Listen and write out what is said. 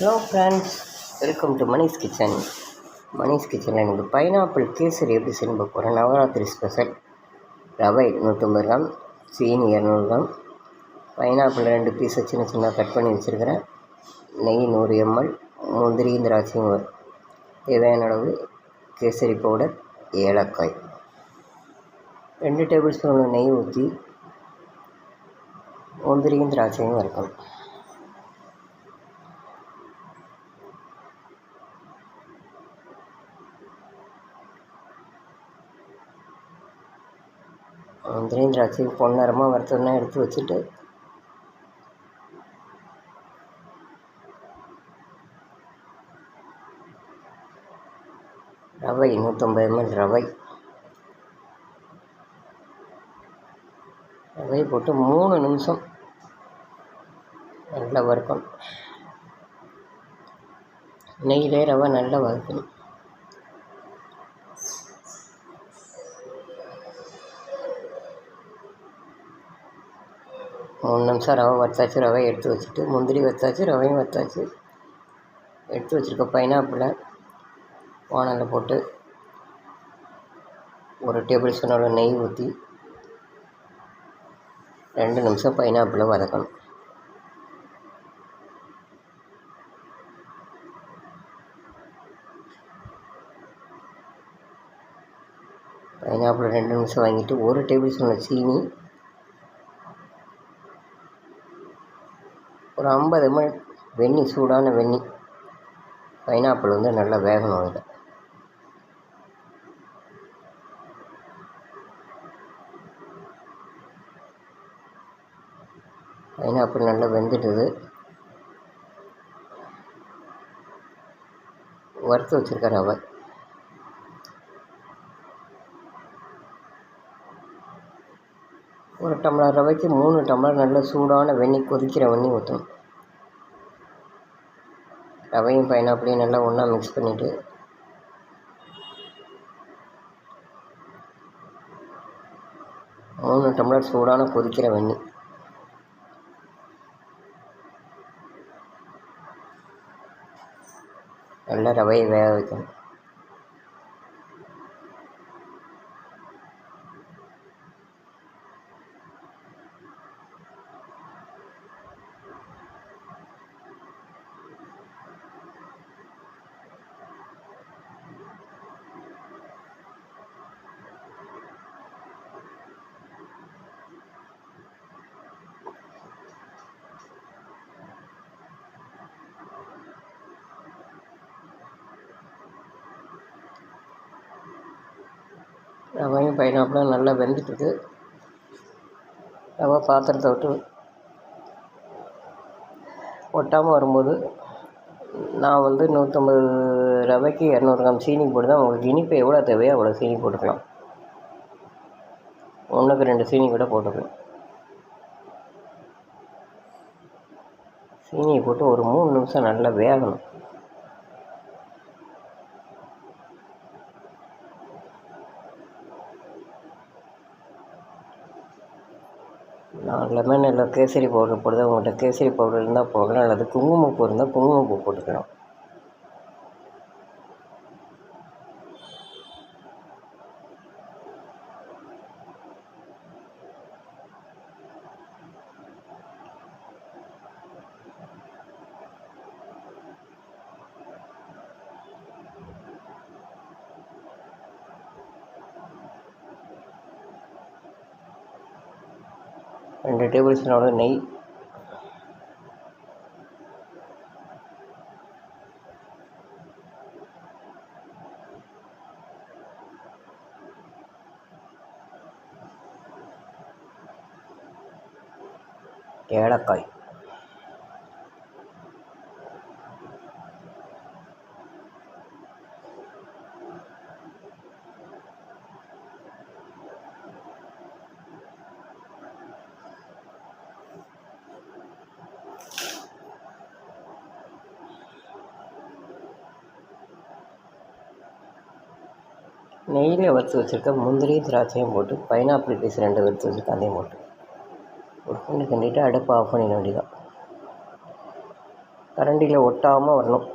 Hello friends welcome to Manish kitchen Manish கிச்சனில் எனக்கு pineapple kesari எப்படி செய்யணும் பார்க்க போகிறேன் நவராத்திரி ஸ்பெஷல் ரவை நூற்றம்பது கிராம் சீனி இரநூறு கிராம். பைனாப்பிள் ரெண்டு பீஸை சின்ன சின்ன கட் பண்ணி வச்சுருக்கிறேன். நெய் நூறு எம்எல் முந்திரி திராட்சையும் வரும் தேவையான அளவு கேசரி பவுடர் ஏலக்காய். ரெண்டு டேபிள் ஸ்பூன் நெய் ஊற்றி முந்திரியும் திராட்சையும் வறுக்கணும் முந்திரியும் திராட்சையும் பொன்னரமாக வறுத்தோன்னா எடுத்து வச்சுட்டு ரவை நூற்றம்பது எம்எல் ரவை ரவை போட்டு மூணு நிமிஷம் நல்லா வறுக்கணும். நெய்யிலே ரவை நல்லா வறுக்கணும். மூணு நிமிஷம் ரவை வத்தாச்சு ரவை எடுத்து வச்சுட்டு முந்திரி வத்தாச்சு ரவையும் வத்தாச்சு எடுத்து வச்சுருக்க பைனாப்பிளை வானலில் போட்டு ஒரு டேபிள் ஸ்பூனோட நெய் ஊற்றி ரெண்டு நிமிஷம் பைனாப்பிளை வதக்கணும். பைனாப்பிள் ரெண்டு நிமிஷம் வாங்கிட்டு ஒரு டேபிள் ஸ்பூன் சீனி ஒரு ஐம்பது எம்எல் வெந்நி சூடான வெந்நி பைனாப்பிள் வந்து நல்லா வேகணும் அதில் பைனாப்பிள் நல்லா வெந்துட்டுது வறுத்து வச்சுருக்க ரவை ஒரு டம்ளர் ரவைக்கு மூணு டம்ளர் நல்ல சூடான வெந்நி கொதிக்கிற வெந்நி ஊற்றணும் ரவையும் பைனாப்பிளையும் நல்லா ஒன்றா மிக்ஸ் பண்ணிவிட்டு மூணு டம்ளர் சூடான கொதிக்கிற வெந்நி நல்லா ரவையை வேக வைக்கணும் ரவையும் பைனாப்பிளும் நல்லா வெந்துட்டுது ரவை பாத்திரத்தை விட்டு ஒட்டாமல் வரும்போது நான் வந்து நூற்றம்பது ரவைக்கு இரநூறு கிராம் சீனி போட்டு தான் உங்களுக்கு இனிப்பு எவ்வளோ தேவையோ அவ்வளோ சீனி போட்டுக்கலாம். ஒன்றுக்கு ரெண்டு சீனி கூட போட்டுக்கலாம். சீனியை போட்டு ஒரு மூணு நிமிஷம் நல்லா வேகணும். நான் லெமன் இல்லை கேசரி பவுடர் போடுறது உங்கள்கிட்ட கேசரி பவுடர் இருந்தால் போடலாம் அல்லது குங்குமப்பூ இருந்தால் குங்குமப்பூ போட்டுக்கலாம். ரெண்டு டேபிள் ஸ்பூனோட நெய். ஏலக்காய். நெய்யில் வறுத்து வச்சுருக்க முந்திரியும் திராட்சையும் போட்டு பைனாப்பிள் பீஸ் ரெண்டு வறுத்து வச்சுருக்க அதையும் போட்டு. ஒரு கிண்டு கிண்டிட்டு அடுப்பை ஆஃப் பண்ணிட வேண்டியதான் கரண்டியில் ஒட்டாமல் வரணும்.